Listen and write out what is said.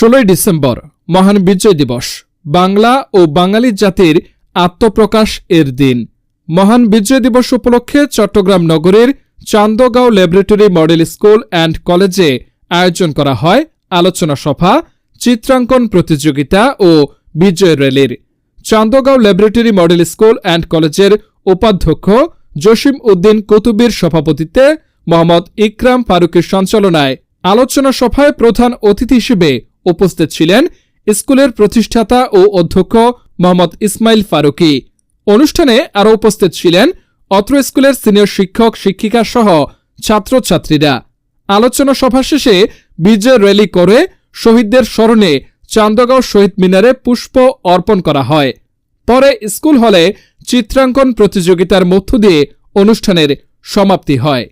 ষোলোই ডিসেম্বর মহান বিজয় দিবস। বাংলা ও বাঙালি জাতির আত্মপ্রকাশ এর দিন। মহান বিজয় দিবস উপলক্ষে চট্টগ্রাম নগরের Chandgaon laboratory model school and কলেজে আয়োজন করা হয় আলোচনা সভা, চিত্রাঙ্কন প্রতিযোগিতা ও বিজয় র্যালির। Chandgaon laboratory model school and কলেজের উপাধ্যক্ষ জসিম উদ্দিন কুতুবির সভাপতিত্বে মোহাম্মদ ইকরাম ফারুকের সঞ্চালনায় আলোচনা সভায় প্রধান অতিথি হিসেবে উপস্থিত ছিলেন স্কুলের প্রতিষ্ঠাতা ও অধ্যক্ষ মোহাম্মদ ইসমাইল ফারুকি। অনুষ্ঠানে আরও উপস্থিত ছিলেন অত্র স্কুলের সিনিয়র শিক্ষক, শিক্ষিকা সহ ছাত্রছাত্রীরা। আলোচনা সভা শেষে বিজয় র্যালি করে শহীদদের স্মরণে চান্দগাঁও শহীদ মিনারে পুষ্প অর্পণ করা হয়। পরে স্কুল হলে চিত্রাঙ্কন প্রতিযোগিতার মধ্য দিয়ে অনুষ্ঠানের সমাপ্তি হয়।